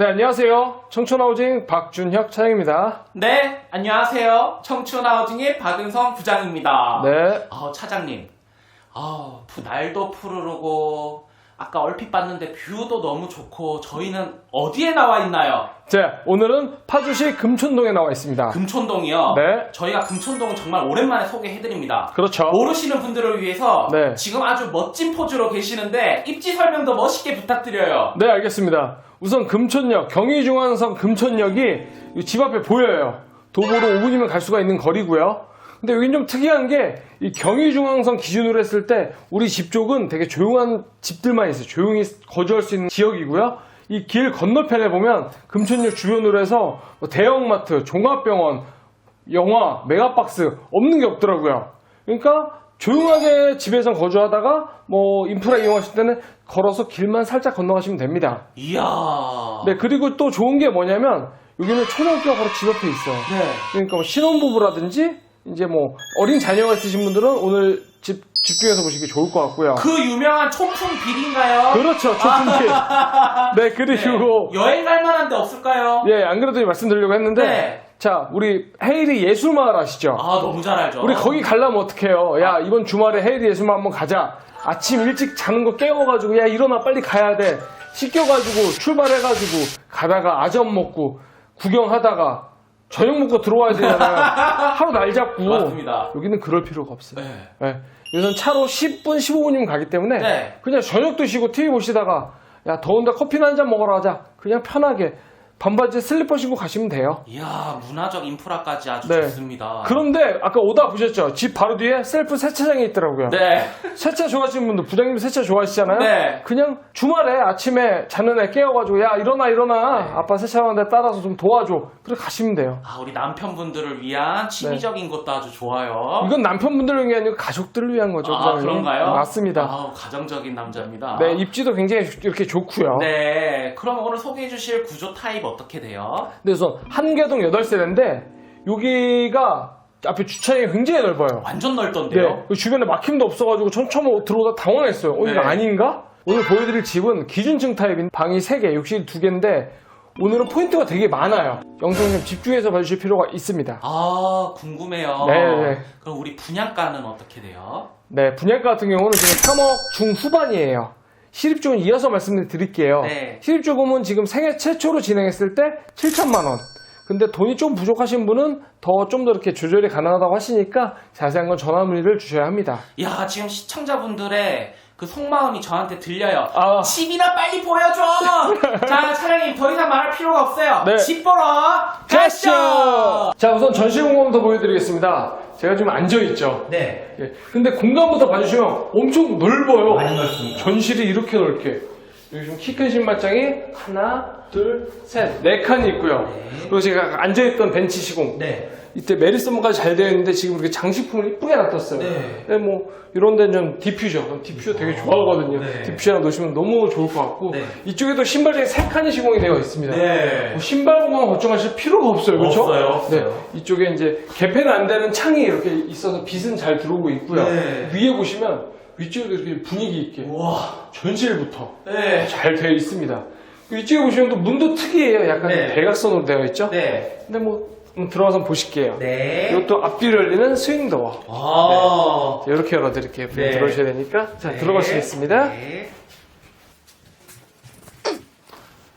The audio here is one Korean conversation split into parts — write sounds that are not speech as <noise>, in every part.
네, 안녕하세요. 청춘하우징 박준혁 차장입니다. 네, 안녕하세요. 청춘 하우징의 박은성 부장입니다. 네. 아, 차장님. 아, 부- 날도 푸르르고 아까 얼핏 봤는데 뷰도 너무 좋고 저희는 어디에 나와 있나요? 자, 오늘은 파주시 금촌동에 나와 있습니다. 금촌동이요. 네. 저희가 금촌동은 정말 오랜만에 소개해드립니다. 그렇죠. 모르시는 분들을 위해서 네. 지금 아주 멋진 포즈로 계시는데 입지 설명도 멋있게 부탁드려요. 네, 알겠습니다. 우선 금촌역, 경의중앙선 금촌역이 이집 앞에 보여요. 도보로 5분이면 갈 수가 있는 거리고요. 근데 여긴 좀 특이한 게 이 경의중앙선 기준으로 했을 때 우리 집 쪽은 되게 조용한 집들만 있어요. 조용히 거주할 수 있는 지역이고요. 이 길 건너편에 보면 금촌역 주변으로 해서 뭐 대형마트, 종합병원, 영화, 메가박스 없는 게 없더라고요. 그러니까 조용하게 집에서 거주하다가 뭐 인프라 이용하실 때는 걸어서 길만 살짝 건너가시면 됩니다. 이야. 네, 그리고 또 좋은 게 뭐냐면 여기는 초등학교가 바로 집 옆에 있어요. 네. 그러니까 뭐 신혼부부라든지 이제 뭐 어린 자녀가 있으신 분들은 오늘 집 집중해서 보시기 좋을 것 같고요. 그 유명한 총풍 빌인가요? 그렇죠, <laughs> 초등길. 네, 그리고 여행 갈 만한 데 없을까요? 예, 안 그래도 말씀드리려고 했는데 네. 자, 우리 헤이리 예술마을 아시죠? 아, 너무 잘 알죠. 우리 거기 가려면 어떡해요? 야, 이번 주말에 헤이리 예술마을 한번 가자. 아침 일찍 자는 거 깨워가지고, 야, 일어나, 빨리 가야 돼. 씻겨가지고, 출발해가지고, 가다가 아점 먹고, 구경하다가, 저녁 먹고 들어와야 되잖아요. <laughs> 하루 날 잡고. 맞습니다. 여기는 그럴 필요가 없어요. 네. 네. 여기서는 차로 10분, 15분이면 가기 때문에, 네. 그냥 저녁 드시고 TV 보시다가, 야, 더운데 커피나 한 잔 먹으러 가자. 그냥 편하게, 반바지 슬리퍼 신고 가시면 돼요. 이야, 문화적 인프라까지 아주 네. 좋습니다. 그런데, 아까 오다 보셨죠? 집 바로 뒤에 셀프 세차장이 있더라고요. 네. 세차 좋아하시는 분들, 부장님 세차 좋아하시잖아요? 네. 그냥 주말에 아침에 자는 애 깨워가지고, 야, 일어나, 일어나. 네. 아빠 세차하는데 따라서 좀 도와줘. 그래, 가시면 돼요. 아, 우리 남편분들을 위한 취미적인 것도 아주 좋아요. 이건 남편분들을 위한 아니고 가족들을 위한 거죠. 아, 부장님. 그런가요? 네, 맞습니다. 아우, 가정적인 남자입니다. 네, 입지도 굉장히 이렇게 좋고요. 네. 그럼 오늘 소개해 주실 구조 타입 어떻게 돼요? 그래서 한계동 8세대인데, 여기가 앞에 주차장이 굉장히 넓어요. 완전 네. 넓던데요? 그 주변에 막힘도 없어가지고 전 처음 들어오다 당황했어요. 어, 이거 네. 아닌가? 오늘 보여드릴 집은 기준층 타입인 방이 3개, 욕실이 2개인데 오늘은 포인트가 되게 많아요. 영상 좀 집중해서 봐주실 필요가 있습니다. 아, 궁금해요. 네, 네. 그럼 우리 분양가는 어떻게 돼요? 네, 분양가 같은 경우는 지금 3억 중후반이에요. 시립조금 이어서 말씀드릴게요. 네. 시립조금은 지금 생애 최초로 진행했을 때 7천만 원. 근데 돈이 좀 부족하신 분은 더 좀 더 이렇게 조절이 가능하다고 하시니까 자세한 건 전화 문의를 주셔야 합니다. 야, 지금 시청자분들의 그 속마음이 저한테 들려요. 아. 집이나 빨리 보여줘! <laughs> 자, 차장님, 더 이상 말할 필요가 없어요. 네. 집 보러 가시죠! 자, 우선 전시 공간부터 보여드리겠습니다. 제가 지금 앉아있죠. 네. 예. 근데 공간부터 봐주시면 엄청 넓어요. 많이 넓습니다. 전실이 이렇게 넓게. 여기 좀키큰 신발장이 하나, 둘, 셋, 네 칸이 있고요. 그리고 제가 앉아있던 벤치 시공. 네. 이때 메리스모까지 잘 되어 있는데 지금 이렇게 장식품을 이쁘게 놔뒀어요. 네. 근데 뭐 이런 데는 좀 디퓨저. 전 디퓨저 되게 좋아하거든요. 네. 디퓨저 하나 놓으시면 너무 좋을 것 같고 네. 이쪽에도 신발장이 세 칸이 시공이 되어 있습니다. 네. 뭐 신발 공간 걱정하실 필요가 없어요. 그렇죠? 없어요, 없어요. 네. 이쪽에 이제 개폐는 안 되는 창이 이렇게 있어서 빛은 잘 들어오고 있고요. 네. 위에 보시면 위쪽에도 이렇게 분위기 있게 우와. 전실부터 네. 잘 되어 있습니다. 이쪽에 보시면 또 문도 특이해요. 약간 네. 대각선으로 되어 있죠? 네. 근데 뭐 한번 들어가서 보실게요. 네. 이것도 앞뒤를 열리는 스윙 도어. 아. 이렇게 열어드릴게요. 네. 들어오셔야 되니까. 자, 네. 들어가시겠습니다. 네.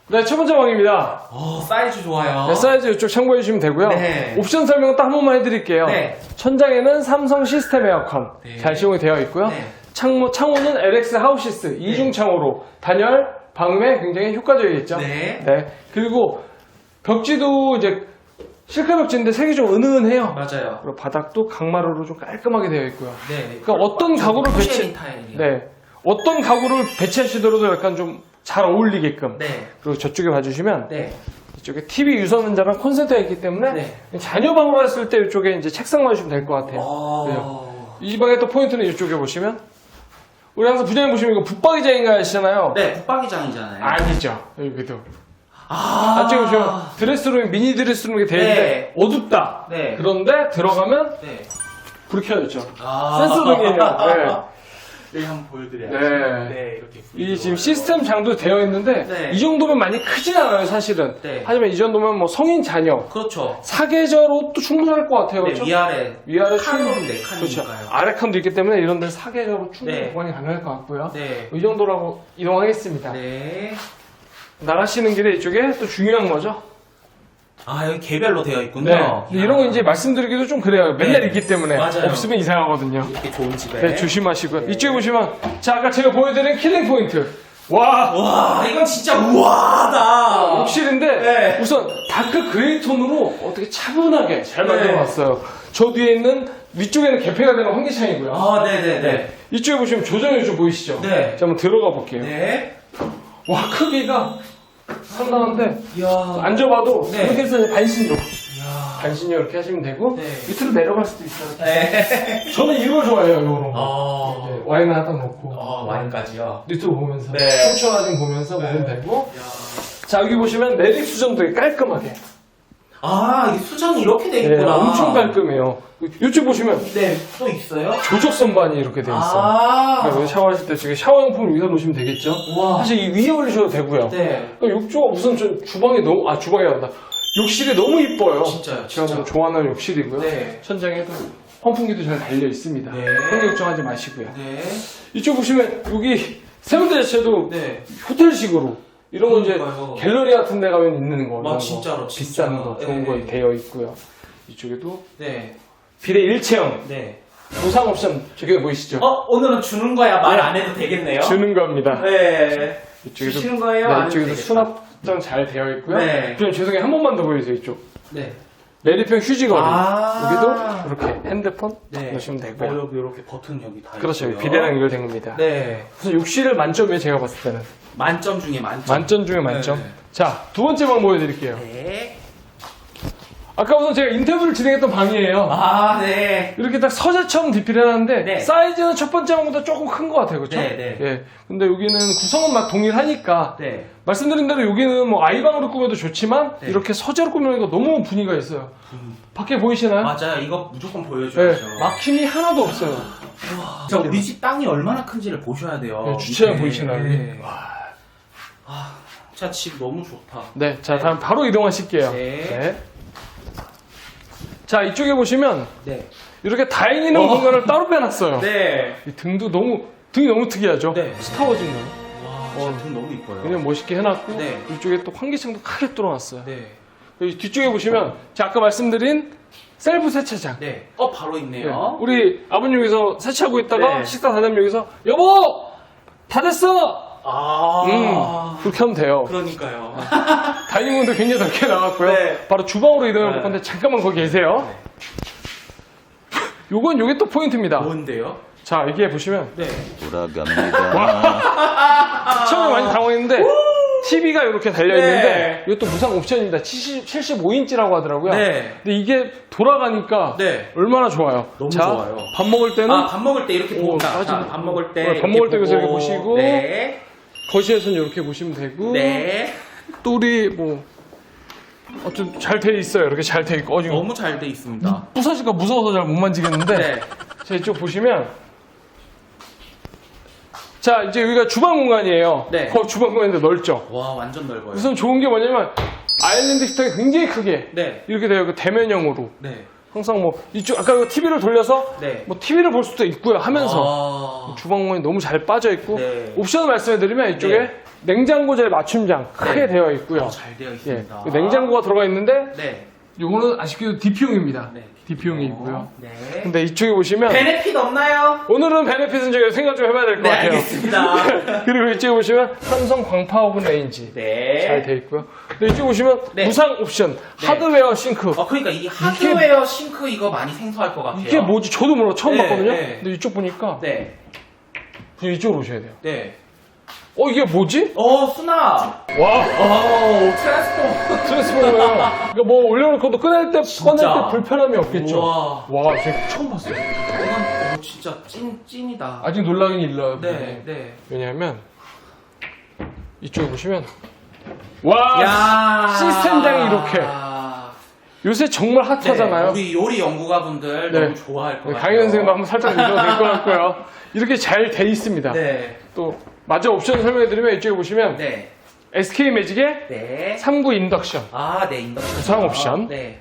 네, 첫 번째 방입니다. 어, 사이즈 좋아요. 네, 사이즈 이쪽 참고해 주시면 되고요. 네. 옵션 설명 딱한 번만 해드릴게요. 네. 천장에는 삼성 시스템 에어컨 네. 잘 시공이 되어 있고요. 네. 창문, 창호는 LX 하우시스 이중 창호로 단열, 방음에 굉장히 효과적이겠죠. 네. 그리고 벽지도 이제 실크 벽지인데 색이 좀 은은해요. 맞아요. 그리고 바닥도 강마루로 좀 깔끔하게 되어 있고요. 네. 그러니까 어떤 가구를 배치, 타일이요. 네, 어떤 가구를 배치하시더라도 약간 좀 잘 어울리게끔. 네. 그리고 저쪽에 봐주시면 네. 이쪽에 TV 유선은자랑 콘센트가 있기 때문에 네. 자녀 방으로 했을 때 이쪽에 이제 책상만 주시면 될 것 같아요. 어. 이 방의 또 포인트는 이쪽에 보시면 우리 항상 부장님 보시면 이거 붙박이장인가 하시잖아요. 네, 붙박이장이잖아요. 아니죠. 여기도 아. 안쪽에 보시면 드레스룸 미니 드레스룸 이렇게 되어 있는데 네. 어둡다. 네. 그런데 들어가면 네. 불이 켜져 있죠. 아. 센서등이에요. <laughs> 네. 여기 한번 보여드려야죠. 네. 네, 이렇게. 이 지금 시스템 장도 되어 있는데 네. 이 정도면 많이 크진 않아요 사실은. 네. 하지만 이 정도면 뭐 성인 자녀 그렇죠. 사계절 옷도 충분할 것 같아요. 네, 그렇죠? 위아래. 위아래 칸은 네 그렇죠. 칸이니까요. 아래 칸도 있기 때문에 이런 데 사계절로 충분히 네. 보관이 가능할 것 같고요. 네. 이 정도라고 이동하겠습니다. 네. 나가시는 길에 이쪽에 또 중요한 거죠. 아, 여기 개별로 되어 있군요. 네. 근데 이런 거 이제 말씀드리기도 좀 그래요. 맨날 네. 있기 때문에 맞아요. 없으면 이상하거든요. 이렇게 좋은 집에. 네, 조심하시고요. 이쪽에 보시면 자 아까 제가 보여드린 킬링 포인트. 와 와, 이건 진짜 우아하다. 욕실인데 네. 우선 다크 그레이 톤으로 어떻게 차분하게 잘 네. 만들어놨어요. 저 뒤에 있는 위쪽에는 개폐가 되는 환기창이고요. 아, 네네네. 네. 이쪽에 보시면 조정이 좀 보이시죠? 네. 자, 한번 들어가 볼게요. 네. 와 크기가 상당한데 이야. 앉아봐도 네. 이렇게 해서 반신욕 이야. 반신욕 이렇게 하시면 되고 네. 밑으로 내려갈 수도 있어요. 네. 저는 이걸 좋아해요. 이런 거. 어. 이렇게 와인을 하다 놓고 어, 와인까지요. 유튜브 보면서 네. 청춘화진 보면서 먹으면 되고 이야. 자 여기 보시면 내립 수전 되게 깔끔하게 아, 이 수정이 이렇게 돼 네, 있구나. 엄청 깔끔해요. 이쪽 보시면 네, 또 있어요? 조적 선반이 이렇게 돼 있어요. 아. 그러니까 샤워하실 때 지금 샤워용품을 위에 놓으시면 되겠죠. 우와. 사실 이 위에 올리셔도 되고요. 네. 그러니까 욕조가 전 주방이 너무 아 주방이 아니다. 욕실이 너무 이뻐요. 진짜요, 제가 진짜. 좋아하는 욕실이고요. 네. 천장에도 환풍기도 잘 달려 있습니다. 네. 환기 걱정하지 마시고요. 네. 이쪽 보시면 여기 세면대 자체도 네. 호텔식으로 이런 거 이제 그러니까요. 갤러리 같은 데 가면 있는 거. 이런 아, 거. 진짜로, 비싼 진짜. 거 좋은 네. 거 되어 있고요. 이쪽에도 네. 비례 일체형 네. 보상 옵션 저기 보이시죠? 어, 오늘은 주는 거야 말 안 해도 되겠네요. 주는 겁니다. 네. 이쪽에도 주시는 거예요? 네, 안 이쪽에도 해도 수납장 잘 되어 있고요. 네. 그럼 죄송해요 한 번만 더 보여주세요 이쪽. 네. 레디평 휴지거리 아. 여기도 이렇게 핸드폰 네. 넣으시면 어, 되고요. 여기 이렇게 버튼 여기 다 그렇죠. 있고요. 비대랑 연결된 겁니다. 네. 우선 욕실을 만점이에요 제가 봤을 때는. 만점 중에 만점. 만점 중에 만점. 네. 자, 두 번째 방 보여드릴게요. 네. 아까 우선 제가 인터뷰를 진행했던 방이에요. 아, 네. 이렇게 딱 서재처럼 디피를 해놨는데 네. 사이즈는 첫 번째 방보다 조금 큰 것 같아요, 그렇죠? 네, 네. 예. 근데 여기는 구성은 막 동일하니까 네. 말씀드린 대로 여기는 뭐 아이방으로 꾸며도 좋지만 네. 이렇게 서재로 꾸미니까 너무 분위기가 있어요. 밖에 보이시나요? 맞아요. 이거 무조건 네, 보여줘야죠. 막힘이 하나도 없어요. 자, 우리 집 땅이 얼마나 큰지를 보셔야 돼요. 네, 주차장 네. 보이시나요? 네. 와. 아, 자, 집 너무 좋다. 네, 자 다음 바로 이동하실게요. 네. 자 이쪽에 보시면 네. 이렇게 다이닝 어. 공간을 따로 빼놨어요. 네. 이 등도 너무 등이 너무 특이하죠. 네. 스타워즈인 거요. 와, 어. 제품 너무 이뻐요. 그냥 멋있게 해놨고 네. 이쪽에 또 환기창도 크게 뚫어놨어요. 네. 여기 뒤쪽에 보시면 제가 아까 말씀드린 셀프 세차장. 네. 어, 바로 네. 있네요. 우리 아버님 여기서 세차하고 있다가 네. 식사 다 되면 여기서 여보 다 됐어. 아. 음, 그렇게 하면 돼요. 그러니까요. <laughs> 다이닝문도 굉장히 넓게 나왔고요. 네. 바로 주방으로 이동해 볼 네. 건데 잠깐만 거기 계세요. 요건 요게 또 포인트입니다. 뭔데요? 자 이게 보시면 네. 돌아갑니다. <laughs> 처음에 많이 당황했는데 TV가 이렇게 달려 네. 있는데 이것도 무상 옵션입니다. 70, 75인치라고 하더라고요. 네. 근데 이게 돌아가니까 네. 얼마나 좋아요. 너무 자, 좋아요. 밥 먹을 때는 아, 밥 먹을 때 이렇게 오. 맞아. 자, 밥 먹을 때. 네, 밥 이렇게 먹을 때 여기서 보고. 이렇게 보시고. 네. 거실에서는 이렇게 보시면 되고 네. 또 우리 뭐 어좀 잘돼 있어요. 이렇게 잘 돼 있고 어, 지금 너무 잘 돼 있습니다. 부서질까 무서워서 잘 못 만지겠는데 네. 자 이쪽 보시면 자 이제 여기가 주방 공간이에요. 네. 거 주방 공간인데 넓죠. 와, 완전 넓어요. 우선 좋은 게 뭐냐면 아일랜드 식탁이 굉장히 크게 네. 이렇게 돼요. 그 대면형으로 네. 항상 뭐 이쪽 아까 그 TV를 돌려서 네. 뭐 TV를 볼 수도 있고요. 하면서 아. 주방 공간이 너무 잘 빠져 있고 네. 옵션을 말씀해드리면 이쪽에 네. 냉장고젤 맞춤장 크게 네. 되어 있고요. 어, 잘 되어 예, 있습니다. 냉장고가 들어가 있는데 네. 요거는 아쉽게도 DP용입니다. 네. DP용이 있고요. 네. 근데 이쪽에 보시면 베네핏 없나요? 오늘은 베네핏은 저희가 생각 좀 해봐야 될 것 네, 같아요. 알겠습니다. <laughs> 그리고 이쪽에 보시면 삼성 광파 오븐 레인지 네. 잘돼 있고요. 근데 이쪽에 보시면 네. 무상 옵션 하드웨어 싱크. 어, 그러니까 이 하드웨어 싱크 이거 많이 생소할 것 같아요. 이게 뭐지? 저도 몰라 처음 네, 봤거든요. 네. 근데 이쪽 보니까 네. 그냥 이쪽으로 오셔야 돼요. 네. 어 이게 뭐지? 어, 수납. 와 어, 트랜스포머. 트랜스포머야. 그러니까 뭐 올려놓고도 꺼낼 때 꺼낼 때 불편함이 없겠죠. 우와. 와 제가 처음 봤어요. 이건 어, 진짜 찐 찐이다. 아직 놀라긴 일러요. 네, 네. 왜냐하면 이쪽에 보시면 와 야. 시스템장이 이렇게 요새 정말 핫하잖아요. 네, 우리 요리 연구가분들 네. 너무 좋아할 것 네, 같아요. 강현 선생님도 한번 살짝 보셔도 될 것 같고요. <laughs> 이렇게 잘 돼 있습니다. 네. 또 마저 옵션 설명해드리면 이쪽에 보시면 네. SK 매직의 네. 3구 인덕션, 아, 네, 인덕션. 구상 옵션. 네.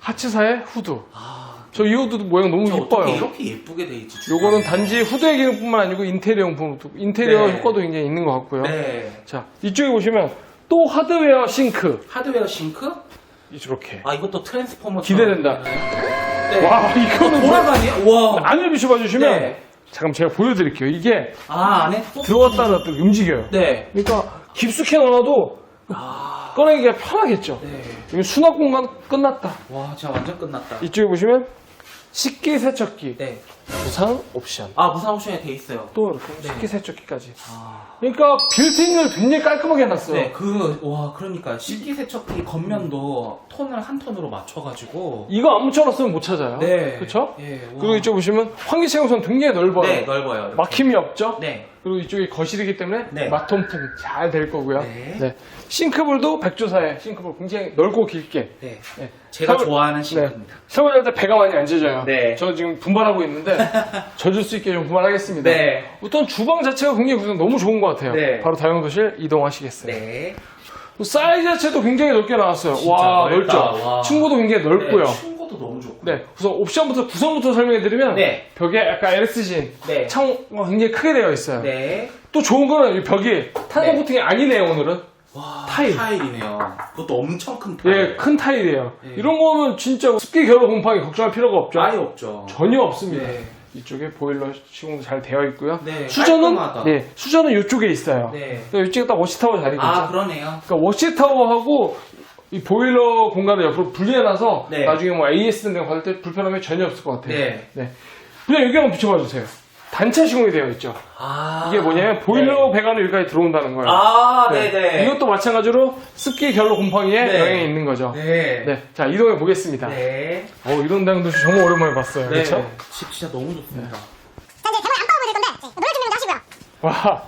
하츠사의 후드. 아, 저 이 후드도 모양 너무 저 어떻게 이뻐요. 이렇게 예쁘게 돼 있지? 요거는 단지 후드의 기능뿐만 아니고 인테리어 용품도 인테리어 네. 효과도 굉장히 있는 것 같고요. 네. 자 이쪽에 보시면 또 하드웨어 싱크 하드웨어 싱크? 이렇게 아, 이것도 트랜스포머. 기대된다. 네. 와 이거는 뭐- 돌아가네요? 와. 안을 비춰봐 주시면 네. 잠깐 제가 보여드릴게요. 이게 아, 안에 또? 들어갔다 놨다 움직여요. 네. 그러니까 깊숙이 넣어놔도 아, 꺼내기가 편하겠죠. 네. 여기 수납 공간 끝났다. 와, 진짜 완전 끝났다. 이쪽에 보시면 식기 세척기 네. 무상 옵션. 아, 무상 옵션에 돼 있어요. 또 이렇게 네. 식기 세척기까지. 아. 그러니까 빌트인을 굉장히 깔끔하게 해놨어요. 네, 그, 와, 그러니까 식기세척기 겉면도 톤을 한 톤으로 맞춰가지고. 이거 안 묻혀놨으면 못 찾아요. 네. 그렇죠? 예, 와. 그리고 이쪽 보시면 환기체형선 굉장히 넓어요. 네, 넓어요. 이렇게. 막힘이 없죠? 네. 그리고 이쪽이 거실이기 때문에 네. 마통풍 잘 될 거고요. 네. 싱크볼도 백조사에 싱크볼 굉장히 넓고 길게. 네. 네. 제가 샤워- 좋아하는 네. 싱크입니다. 샤워할 때 배가 많이 안 젖어요. 네. 저 지금 분발하고 있는데 <laughs> 젖을 수 있게 좀 분발하겠습니다. 네. 우선 주방 자체가 굉장히 구성 너무 좋은 것 같아요. 네. 바로 다용도실 이동하시겠어요. 네. 또 사이즈 자체도 굉장히 넓게 나왔어요. 진짜 와 넓다. 넓죠. 와. 층고도 굉장히 넓고요. 네, 충고도 너무 좋고. 네, 우선 옵션부터 구성부터 설명해드리면 네. 벽에 약간 LS진 네. 창호가 굉장히 크게 되어 있어요. 네. 또 좋은 거는 이 벽이 탄성 네. 코팅이 아니네요 오늘은. 와, 타일. 타일이네요. 그것도 엄청 큰 타일. 예, 큰 타일이에요. 네. 이런 거는 진짜 습기 결로 곰팡이 걱정할 필요가 없죠. 아예 없죠. 전혀 없습니다. 네. 이쪽에 보일러 시공도 잘 되어 있고요. 네, 수전은 깔끔하다. 네, 수전은 이쪽에 있어요. 네. 그러니까 이쪽에 딱 워시타워 자리겠죠. 아, 그러네요. 그러니까 워시타워하고 이 보일러 공간을 옆으로 분리해놔서 네. 나중에 뭐 AS 등등 받을 때 불편함이 전혀 없을 것 같아요. 네. 그냥 여기 한번 비춰봐 주세요. 단체 시공이 되어 있죠. 아. 이게 뭐냐면 보일러 배관이 여기까지 들어온다는 거예요. 아, 네네. 이것도 마찬가지로 습기 결로 곰팡이에 네. 영향이 있는 거죠. 네. 네. 자, 이동해 보겠습니다. 네. 어, 이런 당도 정말 오랜만에 봤어요. 네. 그렇죠? 집 진짜 너무 좋습니다. 자 이제 대본에 안방을 보여드릴 건데 네, 노래 준비는 하시고요. 와.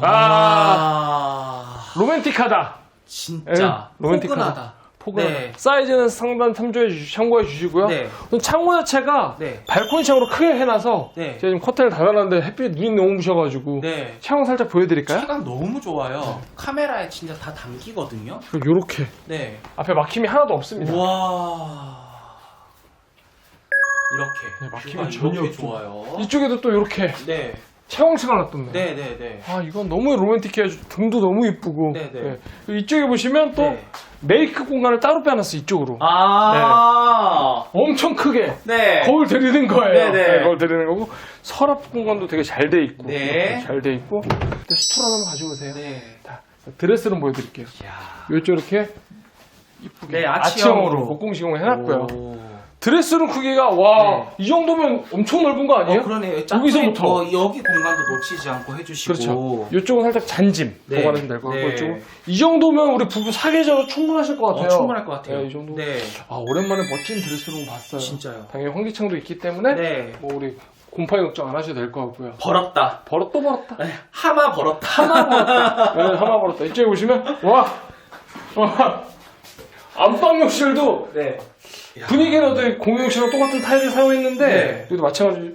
아, 아. 로맨틱하다. 진짜. 예, 로맨틱하다. 포근하다. 네. 사이즈는 상단 참조해 주, 참고해 주시고요. 네. 창호 자체가 네. 발코니 창으로 크게 해놔서 네. 제가 지금 커튼을 닫아놨는데 햇빛 눈이 너무 부셔가지고 네. 창호 살짝 보여드릴까요? 체감 너무 좋아요. 카메라에 진짜 다 담기거든요. 요렇게 네. 앞에 막힘이 하나도 없습니다. 와. 이렇게. 네, 뷰가 전혀. 좋아요. 이쪽에도 또 이렇게 네. 채광체가 놨던데. 네, 네, 네. 아 이건 너무 로맨틱해 등도 너무 이쁘고 네, 네. 네. 이쪽에 보시면 또 네. 메이크 공간을 따로 빼놨어 이쪽으로 아. 엄청 크게 네. 거울 들이는 거예요 네, 네. 거울 들이는 거고 서랍 공간도 되게 잘 돼 있고 네. 잘 돼 있고 스토리 한번 가져오세요 네. 자, 드레스룸 보여드릴게요 야. 이쪽 이렇게 이쁘게 네, 아치형으로 아치형으로. 목공 시공을 해놨고요 오. 드레스룸 크기가 와 네. 이 정도면 엄청 넓은 거 아니에요? 어, 그러네요. 여기서부터. 뭐 여기 공간도 놓치지 않고 해주시고. 그렇죠. 이쪽은 살짝 잔짐 네. 보관하시면 될 것 같고 네. 이쪽은 이 정도면 우리 부부 사계절로 충분하실 것 같아요. 어, 충분할 것 같아요. 네, 이 정도. 네. 아 오랜만에 멋진 드레스룸 봤어요. 진짜요. 당연히 환기창도 있기 때문에 네. 뭐 우리 곰팡이 걱정 안 하셔도 될 것 같고요. 벌었다. 벌었 또 벌었다. 네, 하마 벌었다. 하나 벌었다. 네, 하나 벌었다. 이쪽에 보시면 와, 와 안방 욕실도 네. 분위기는 어떤 공용욕실랑 똑같은 타일을 사용했는데 네. 여기도 마찬가지로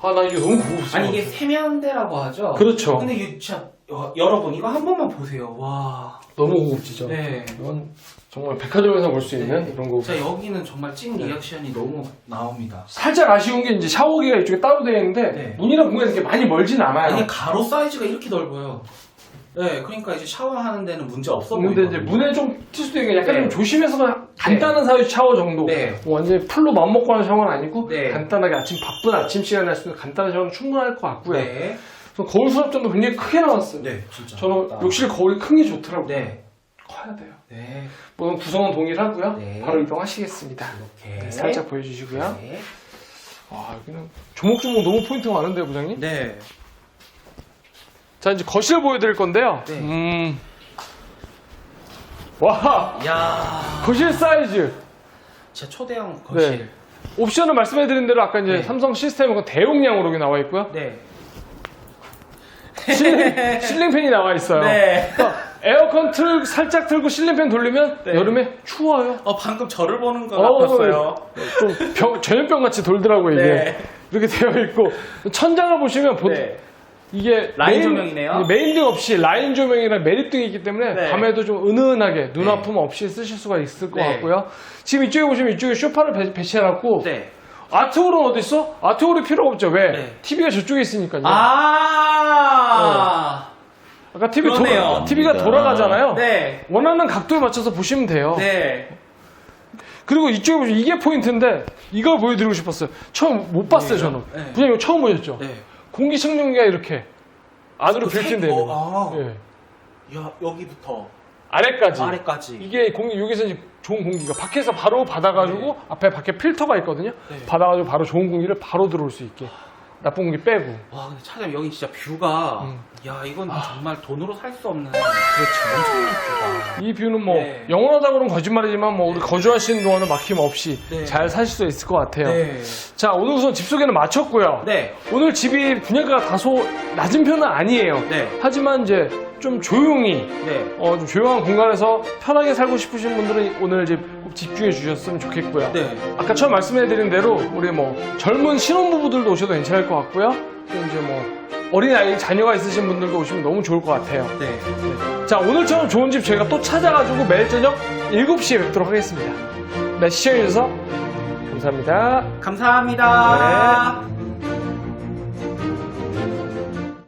아나 이게 너무 고급스러워. 아니 이게 세면대라고 하죠. 그렇죠. 근데 이게 진짜 여, 여러분 이거 한 번만 보세요. 와. 너무 고급지죠. 네. 이건 정말 백화점에서 볼 수 있는 네. 이런 거. 자 여기는 정말 찐 리액션이 너무 나옵니다. 살짝 아쉬운 게 이제 샤워기가 이쪽에 따로 되어 있는데 네. 문이랑 공간이 이렇게 많이 멀진 않아요. 이게 가로 사이즈가 이렇게 넓어요. 네, 그러니까 이제 샤워하는 데는 문제 없어 근데 보이거든요. 이제 문에 좀튈 수도 있는 게 약간 네. 좀 조심해서 간단한 사이즈 샤워 정도. 네. 뭐 완전히 풀로 맘먹고 하는 샤워는 아니고 네. 간단하게 아침 바쁜 아침 시간에 할 수 있는 간단한 샤워는 충분할 것 같고요. 네. 그래서 거울 수납장도 굉장히 크게 나왔어요. 네, 진짜. 저는 아. 욕실 거울이 큰 게 좋더라고요. 네. 커야 돼요. 네. 물론 구성은 동일하고요. 네. 바로 이동하시겠습니다. 이렇게. 네, 살짝 보여주시고요. 네. 와 여기는 조목조목 너무 포인트가 많은데요, 부장님? 네. 자 이제 거실 보여드릴 건데요. 네. 음. 와 야 거실 사이즈. 진짜 초대형 거실. 네. 옵션을 말씀해드린 대로 아까 이제 네. 삼성 시스템은 대용량으로 여기 나와 있고요. 네. 실링, 실링 팬이 나와 있어요. 네. 그러니까 에어컨 틀 살짝 틀고 실린팬 돌리면 네. 여름에 추워요. 어, 방금 저를 보는 것 어, 같았어요. 좀 병, 전염병 같이 돌더라고 이게 네. 이렇게 되어 있고 천장을 보시면 보, 네. 이게 라인 메인- 조명이네요. 메인 등 없이 라인 조명이랑 메리등이 있기 때문에 네. 밤에도 좀 은은하게 눈 네. 아픔 없이 쓰실 수가 있을 것 네. 같고요. 지금 이쪽에 보시면 이쪽에 쇼파를 배, 배치해놨고 네. 아트홀은 어디 있어? 아트홀이 필요가 없죠. 왜? 네. TV가 저쪽에 있으니까요. 아. 아 까 TV 그러네요. TV가 돌아가잖아요. 네. 원하는 각도에 맞춰서 보시면 돼요. 네. 그리고 이쪽에 보시면 이게 포인트인데 이걸 보여드리고 싶었어요. 처음 못 봤어요, 저는. 네. 그냥 이거 처음 보셨죠? 네. 공기 청정기가 이렇게 안으로 그 색- 빌트인 되는 어, 거. 아. 예. 야, 여기부터 아래까지. 아래까지. 이게 공기 여기서 이제 좋은 공기가 밖에서 바로 받아가지고 앞에 밖에 필터가 있거든요. 네. 받아가지고 바로 좋은 공기를 바로 들어올 수 있게 나쁜 공기 빼고. 와, 근데 차장님 여기 진짜 뷰가 음. 야, 이건 정말 돈으로 살 수 없는 그렇죠. 엄청난 뷰다. 이 뷰는 뭐 네. 영원하다고 그러면 거짓말이지만 뭐 우리 거주하시는 동안은 막힘 없이 네. 잘 사실 수 있을 것 같아요. 네. 자 오늘 우선 집 소개는 마쳤고요. 네. 오늘 집이 분양가가 다소 낮은 편은 아니에요. 네. 하지만 이제 좀 조용히 네. 어, 좀 조용한 공간에서 편하게 살고 싶으신 분들은 오늘 이제 꼭 집중해 주셨으면 좋겠고요. 네. 아까 처음 말씀해드린 대로 우리 뭐 젊은 신혼부부들도 오셔도 괜찮을 것 같고요. 또 이제 뭐 어린 아이 자녀가 있으신 분들도 오시면 너무 좋을 것 같아요. 네. 자 오늘처럼 좋은 집 저희가 또 찾아가지고 매일 저녁 7시에 뵙도록 하겠습니다. 네 시청해주셔서 감사합니다. 감사합니다.